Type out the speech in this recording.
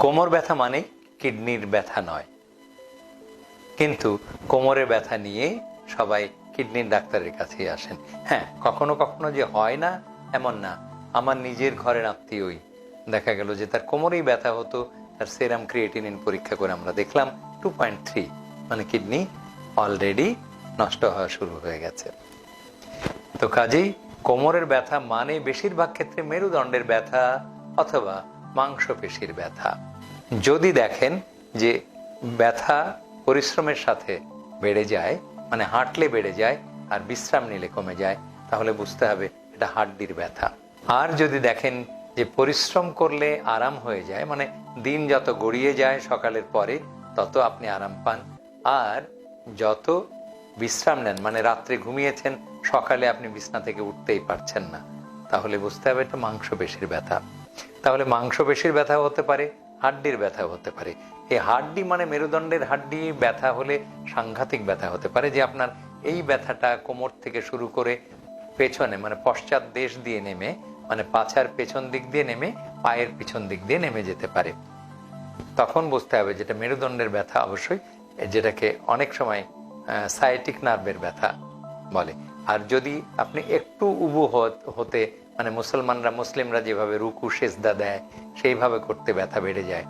কোমর ব্যথা মানে কিডনির ব্যথা নয়। কিন্তু কোমরে ব্যথা নিয়ে সবাই কিডনির ডাক্তারের কাছেই আসেন। হ্যাঁ কখনো কখনো যে হয় না, এমন না। আমার নিজের ঘরের আত্মীয়ই। দেখা গেল যে তার কোমরেই ব্যথা হতো, তার সেরাম ক্রিয়েটিনিন পরীক্ষা করে আমরা দেখলাম টু পয়েন্ট থ্রি। মানে কিডনি অলরেডি নষ্ট হওয়া শুরু হয়ে গেছে। তো কাজেই কোমরের ব্যথা মানে বেশিরভাগ ক্ষেত্রে মেরুদণ্ডের ব্যথা অথবা মাংসপেশির ব্যথা। যদি দেখেন যে ব্যথা পরিশ্রমের সাথে বেড়ে যায় মানে হাঁটলে বেড়ে যায় আর বিশ্রাম নিলে কমে যায়, তাহলে বুঝতে হবে এটা হাড্ডির ব্যথা। আর যদি দেখেন যে পরিশ্রম করলে আরাম হয়ে যায় মানে দিন যত গড়িয়ে যায় সকালের পরে, তত আপনি আরাম পান। আর যত বিশ্রাম নেন মানে রাত্রে ঘুমিয়েছেন, সকালে আপনি বিছনা থেকে উঠতেই পারছেন না, তাহলে বুঝতে হবে এটা মাংসপেশির ব্যথা। তাহলে মাংসপেশির ব্যথা হতে পারে হাড্ডির ব্যথা হতে পারে। এই হাড্ডি মানে মেরুদণ্ডের হাড্ডি, ব্যথা হলে সাংঘাতিক ব্যথা হতে পারে, যে আপনার এই ব্যথাটা কোমর থেকে শুরু করে পেছনে মানে পশ্চাৎ দেশ দিয়ে নেমে মানে পাছার পেছন দিক দিয়ে নেমে, পায়ের পিছন দিক দিয়ে নেমে যেতে পারে। তখন বুঝতে হবে যেটা মেরুদণ্ডের ব্যথা অবশ্যই, যেটাকে অনেক সময় সাইটিক নার্ভের ব্যথা বলে। আর যদি আপনি একটু উবু হত- মানে মুসলমানরা, মুসলিমরা যেভাবে রুকু, সেজদা দেয়, সেইভাবে করতে ব্যথা বেড়ে যায়।